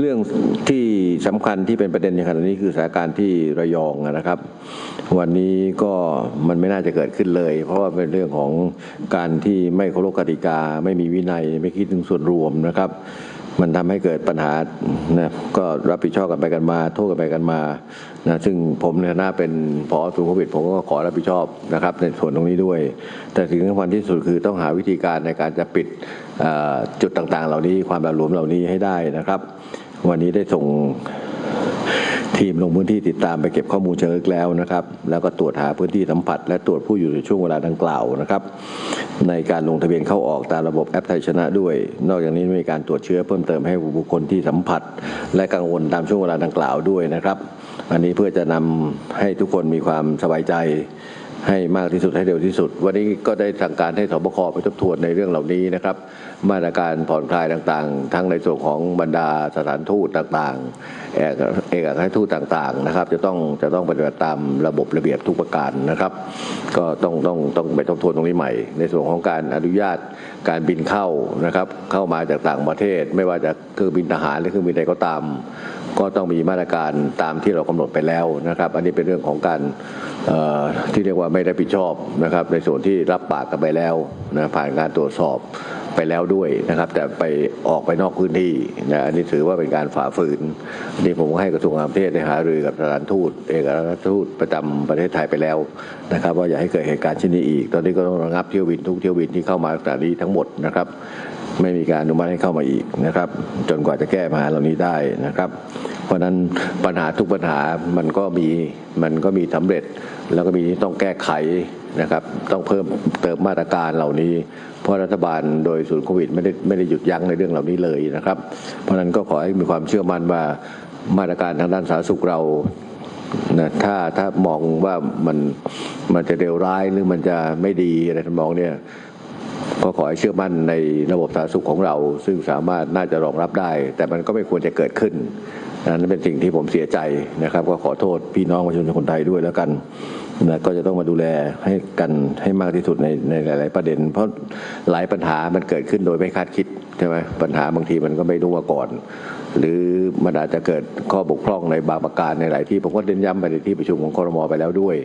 เรื่องที่สำคัญที่เป็นประเด็นในขณะนี้คือสถานการณ์ที่ระยองนะครับ วันนี้ก็มันไม่น่าจะเกิดขึ้นเลย เพราะว่าเป็นเรื่องของการที่ไม่เคารพกติกา ไม่มีวินัยไม่คิดถึงส่วนรวมนะครับ มันทำให้เกิดปัญหานะก็รับผิดชอบกันไปกันมา โทษกันไปกันมานะซึ่งผมในฐานะเป็นผอศูนย์โควิดผมก็ขอรับผิดชอบนะครับ ในส่วนตรงนี้ด้วย แต่สิ่งที่สำคัญที่สุดคือต้องหาวิธีการในการจะปิดจุดต่างๆ เหล่านี้ความระหลวมเหล่านี้ให้ได้นะครับ วันนี้ได้ส่งทีมลงพื้นที่ติดตามไปเก็บข้อมูลเชิงลึกแล้วนะครับ แล้วก็ตรวจหาพื้นที่สัมผัส และตรวจผู้อยู่ในช่วงเวลาดังกล่าวนะครับ ในการลงทะเบียนเข้าออกตามระบบแอปไทยชนะด้วย นอกจากนี้มีการตรวจเชื้อเพิ่มเติมให้บุคคลที่สัมผัส และกังวลตามช่วงเวลาดังกล่าวด้วยนะครับ อันนี้เพื่อจะนำให้ทุกคนมีความสบายใจ ให้มากที่สุดให้เร็วที่สุด วันนี้ก็ได้สั่งการให้สบคไปทบทวนในเรื่องเหล่านี้นะครับ มาตรการผ่อนคลายต่างๆ ทั้งในส่วนของบรรดาสถานทูตต่างๆเอกอัครทูตต่างๆนะครับ จะต้องจะต้องปฏิบัติตามระบบระเบียบทุกประการนะครับ ก็ต้องต้องต้องไปทบทวนตรงนี้ใหม่ ในส่วนของการอนุญาตการบินเข้านะครับ เข้ามาจากต่างประเทศ ไม่ว่าจะเครื่องบินทหารหรือเครื่องบินใดก็ตาม ก็ต้องมีมาตรการตามที่เรากำหนดไปแล้วนะครับ อันนี้เป็นเรื่องของการที่เรียกว่าไม่ได้ผิดชอบนะครับ ในส่วนที่รับปากกันไปแล้วนะผ่านการตรวจสอบไปแล้วด้วยนะครับ แต่ไปออกไปนอกพื้นที่นะอันนี้ถือว่าเป็นการฝ่าฝืนนนี้ผมให้กระทรวงต่างประเทศได้หารือกับสถานทูต เอกอัครราชทูตประจำประเทศไทยไปแล้วนะครับ ว่าอย่าให้เกิดเหตุการณ์เช่นนี้อีก ตอนนี้ก็ต้องระงับเที่ยวบินทุกเที่ยวบินที่เข้ามาจากนี้ทั้งหมดนะครับ ไม่มีการอนุมัติให้เข้ามาอีกนะครับ จนกว่าจะแก้ปัญหาเหล่านี้ได้นะครับ เพราะนั้นปัญหาทุกปัญหามันก็มีมันก็มีสำเร็จ แล้วก็มีที่ต้องแก้ไขนะครับ ต้องเพิ่มเติมมาตรการเหล่านี้ เพราะรัฐบาลโดยศูนย์โควิดไม่ได้ไม่ได้หยุดยั้งในเรื่องเหล่านี้เลยนะครับ เพราะฉะนั้นก็ขอให้มีความเชื่อมั่นว่ามาตรการทางด้านสาธารณสุขเรานะถ้าถ้ามองว่ามันมันจะเร็วร้ายหรือมันจะไม่ดีอะไรทำนองเนี่ย ก็ขอให้เชื่อมั่นในระบบสาธารณสุขของเรา ซึ่งสามารถน่าจะรองรับได้ แต่มันก็ไม่ควรจะเกิดขึ้นนั่นเป็นสิ่งที่ผมเสียใจนะครับ ก็ขอโทษพี่น้องประชาชนคนไทยด้วยแล้วกันนะก็จะต้องมาดูแลให้กันให้มากที่สุดในในหลาย ๆ ประเด็น เพราะหลายปัญหามันเกิดขึ้นโดยไม่คาดคิด ใช่ไหมปัญหาบางทีมันก็ไม่รู้มาก่อน หรือมันอาจจะเกิดข้อบกพร่องในบางประการในหลายที่ผมก็เน้นย้ำไปในที่ประชุมของครมไปแล้วด้วย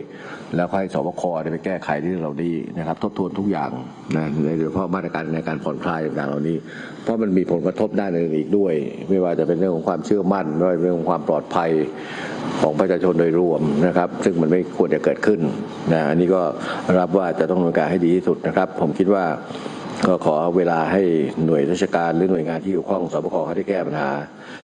แล้วก็ให้สบคได้ไปแก้ไขที่เราดีนะครับ ทบทวนทุกอย่างนะโดยเฉพาะมาตรการในการผ่อนคลายต่างๆเหล่านี้ เพราะมันมีผลกระทบด้านอื่นอีกด้วย ไม่ว่าจะเป็นเรื่องของความเชื่อมั่นไม่ว่าจะเป็นเรื่องของความปลอดภัยของประชาชนโดยรวมนะครับ ซึ่งมันไม่ควรจะเกิดขึ้นนะอันนี้ก็รับว่าจะต้องดำเนินการให้ดีที่สุดนะครับ ผมคิดว่า ก็ขอเวลาให้หน่วยราชการหรือหน่วยงานที่เกี่ยวข้องสบคเขาได้แก้ปัญหา